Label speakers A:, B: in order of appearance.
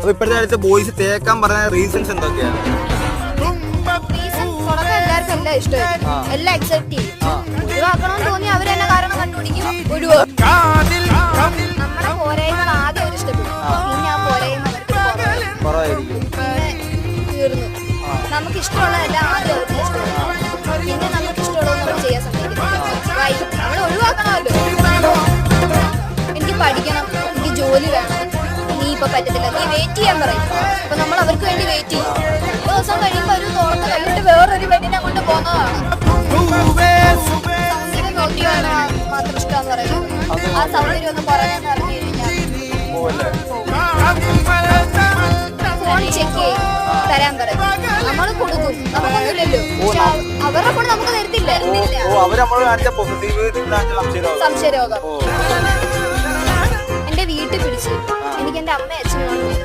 A: അപ്പൊ ഇപ്പോഴത്തെ കാലത്ത് ബോയ്സ് തേക്കാൻ പറഞ്ഞ റീസൺസ് എന്തൊക്കെയാണ്?
B: എല്ലാം അക്സെപ്റ്റ് ചെയ്യും. ഒഴിവാക്കണമെന്ന് തോന്നി അവർ തന്നെ കാരണം കണ്ടുപിടിക്കും. ഒഴിവാക്കും നമ്മുടെ പോരായ്മകൾ ആദ്യം അവർ ഇഷ്ടപ്പെടും പിന്നെ ആ പോരായ്മ തീർന്നു. നമുക്ക് ഇഷ്ടമുള്ളതെല്ലാം ആദ്യം അവർക്ക് ഇഷ്ടപ്പെടും പിന്നെ നമുക്ക് ഇഷ്ടമുള്ളത് നമ്മൾ ചെയ്യാൻ സമ്മതിക്കും നമ്മൾ ഒഴിവാക്കണമല്ലോ. എനിക്ക് പഠിക്കണം. എനിക്ക് ജോലി വേണം. ഇപ്പൊ പറ്റത്തില്ല. നീ വെയിറ്റ് ചെയ്യാൻ പറയും. അപ്പൊ നമ്മൾ അവർക്ക് വേണ്ടി വെയിറ്റ് ചെയ്യും. ദിവസം കഴിയുമ്പോൾ ഒരു തോർത്ത് കഴിഞ്ഞിട്ട് വേറൊരു വെണ്ണിനെ കൊണ്ട് പോകുന്നതാണ്. നോക്കിയാണ് മാത്രം ഇഷ്ടം പറയുന്നത്. ആ സൗന്ദര്യം ഒന്ന് പറയാൻ പറഞ്ഞു കഴിഞ്ഞാൽ
A: പോവല്ലേ
B: ഫോൺ ചെക്ക് ചെയ്യും. തരാൻ പറയും. നമ്മൾ കൊടുക്കും. നമുക്കൊന്നുമില്ലല്ലോ. പക്ഷെ അവരുടെ കൂടെ നമുക്ക് തരത്തില്ല.
A: ഓ. ഓ
B: എന്റെ വീട്ടിൽ